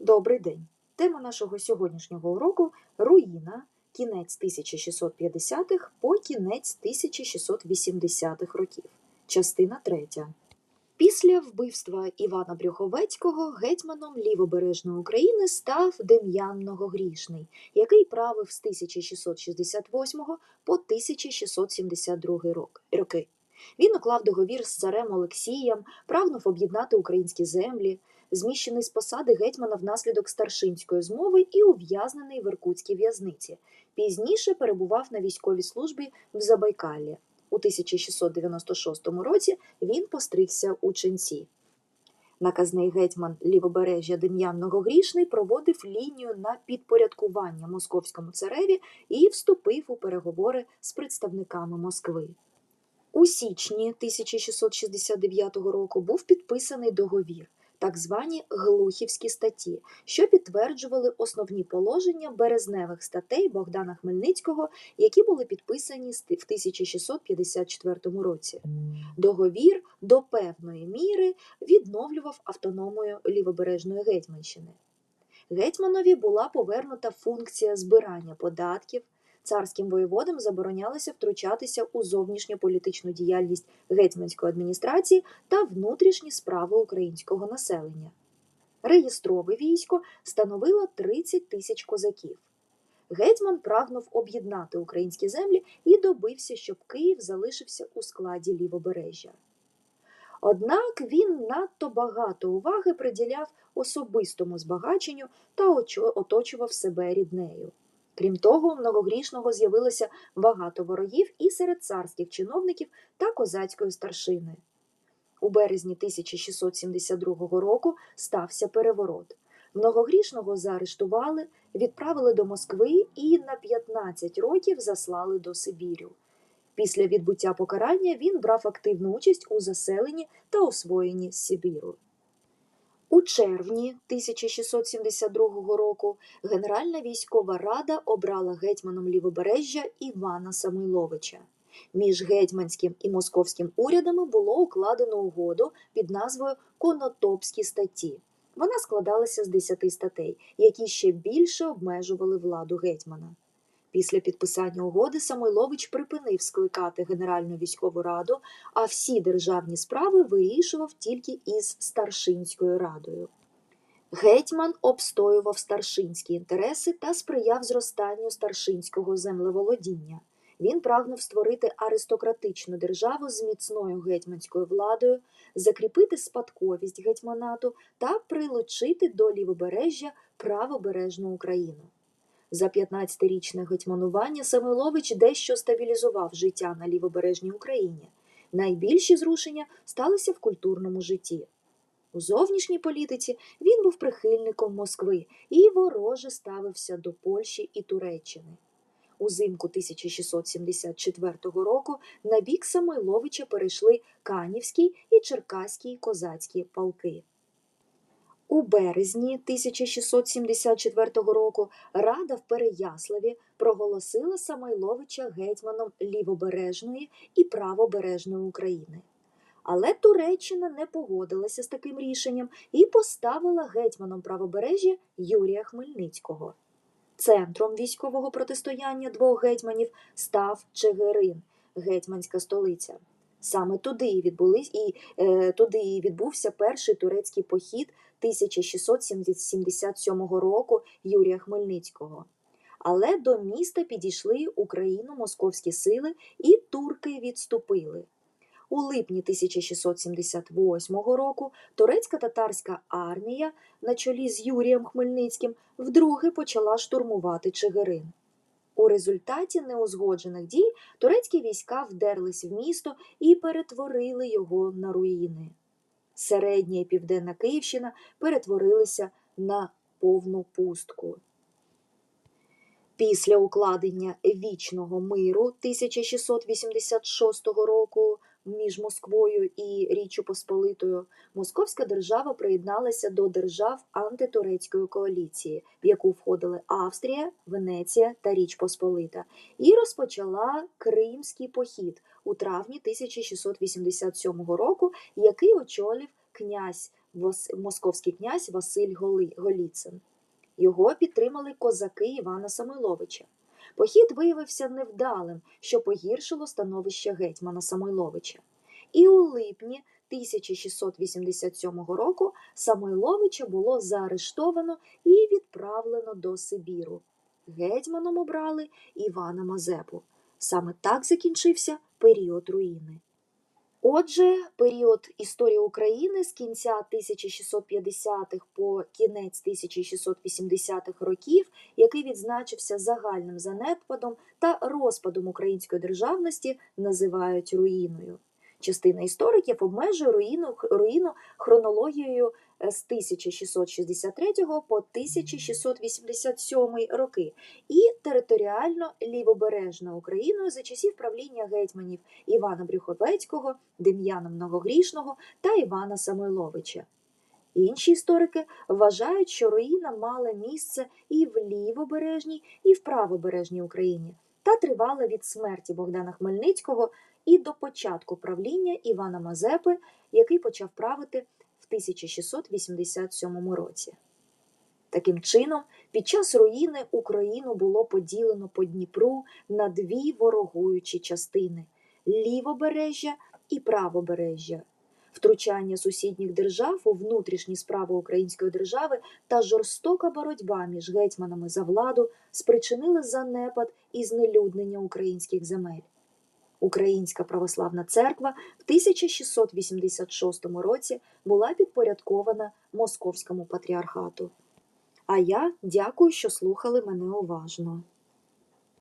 Добрий день! Тема нашого сьогоднішнього уроку руїна кінець 1650-х по кінець 1680-х років. Частина 3. Після вбивства Івана Брюховецького гетьманом лівобережної України став Дем'ян Многогрішний, який правив з 1668 по 1672 рок- роки. Він уклав договір з царем Олексієм, прагнув об'єднати українські землі, зміщений з посади гетьмана внаслідок старшинської змови і ув'язнений в Іркутській в'язниці. Пізніше перебував на військовій службі в Забайкаллі. У 1696 році він постригся у ченці. Наказний гетьман лівобережжя Дем'ян Многогрішний проводив лінію на підпорядкування московському цареві і вступив у переговори з представниками Москви. У січні 1669 року був підписаний договір, так звані Глухівські статті, що підтверджували основні положення березневих статей Богдана Хмельницького, які були підписані в 1654 році. Договір до певної міри відновлював автономію лівобережної гетьманщини. Гетьманові була повернута функція збирання податків. Царським воєводам заборонялося втручатися у зовнішньополітичну діяльність гетьманської адміністрації та внутрішні справи українського населення. Реєстрове військо становило 30 тисяч козаків. Гетьман прагнув об'єднати українські землі і добився, щоб Київ залишився у складі лівобережжя. Однак він надто багато уваги приділяв особистому збагаченню та оточував себе ріднею. Крім того, у многогрішного з'явилося багато ворогів і серед царських чиновників та козацької старшини. У березні 1672 року стався переворот. Многогрішного заарештували, відправили до Москви і на 15 років заслали до Сибірю. Після відбуття покарання він брав активну участь у заселенні та освоєнні Сибіру. У червні 1672 року Генеральна військова рада обрала гетьманом лівобережжя Івана Самойловича. Між гетьманським і московським урядами було укладено угоду під назвою Конотопські статті. Вона складалася з 10 статей, які ще більше обмежували владу гетьмана. Після підписання угоди Самойлович припинив скликати Генеральну військову раду, а всі державні справи вирішував тільки із старшинською радою. Гетьман обстоював старшинські інтереси та сприяв зростанню старшинського землеволодіння. Він прагнув створити аристократичну державу з міцною гетьманською владою, закріпити спадковість гетьманату та прилучити до лівобережжя правобережну Україну. За 15-річне гетьманування Самойлович дещо стабілізував життя на лівобережній Україні. Найбільші зрушення сталися в культурному житті. У зовнішній політиці він був прихильником Москви і вороже ставився до Польщі і Туреччини. Узимку 1674 року на бік Самойловича перейшли Канівський і Черкаський козацькі полки. У березні 1674 року Рада в Переяславі проголосила Самойловича гетьманом лівобережної і правобережної України. Але Туреччина не погодилася з таким рішенням і поставила гетьманом правобережжя Юрія Хмельницького. Центром військового протистояння двох гетьманів став Чигирин, гетьманська столиця. Саме туди і відбулись і е, туди і відбувся перший турецький похід 1677 року Юрія Хмельницького. Але до міста підійшли україно-московські сили, і турки відступили. У липні 1678 року турецька-татарська армія на чолі з Юрієм Хмельницьким вдруге почала штурмувати Чигирин. У результаті неузгоджених дій турецькі війська вдерлись в місто і перетворили його на руїни. Середня і південна Київщина перетворилися на повну пустку. Після укладення вічного миру 1686 року між Москвою і Річчю Посполитою Московська держава приєдналася до держав антитурецької коаліції, в яку входили Австрія, Венеція та Річ Посполита, і розпочала Кримський похід у травні 1687 року, який очолив князь московський князь Василь Голіцин. Його підтримали козаки Івана Самойловича. Похід виявився невдалим, що погіршило становище гетьмана Самойловича. І у липні 1687 року Самойловича було заарештовано і відправлено до Сибіру. Гетьманом обрали Івана Мазепу. Саме так закінчився період руїни. Отже, період історії України з кінця 1650-х по кінець 1680-х років, який відзначився загальним занепадом та розпадом української державності, називають руїною. Частина істориків обмежує руїну, руїну хронологією з 1663 по 1687 роки і територіально лівобережною Україною за часів правління гетьманів Івана Брюховецького, Дем'яна Многогрішного та Івана Самойловича. Інші історики вважають, що руїна мала місце і в лівобережній, і в правобережній Україні та тривала від смерті Богдана Хмельницького і до початку правління Івана Мазепи, який почав правити в 1687 році. Таким чином, під час руїни Україну було поділено по Дніпру на дві ворогуючі частини лівобережжя і правобережжя. Втручання сусідніх держав у внутрішні справи української держави та жорстока боротьба між гетьманами за владу спричинили занепад і знелюднення українських земель. Українська православна церква в 1686 році була підпорядкована Московському патріархату. А я дякую, що слухали мене уважно.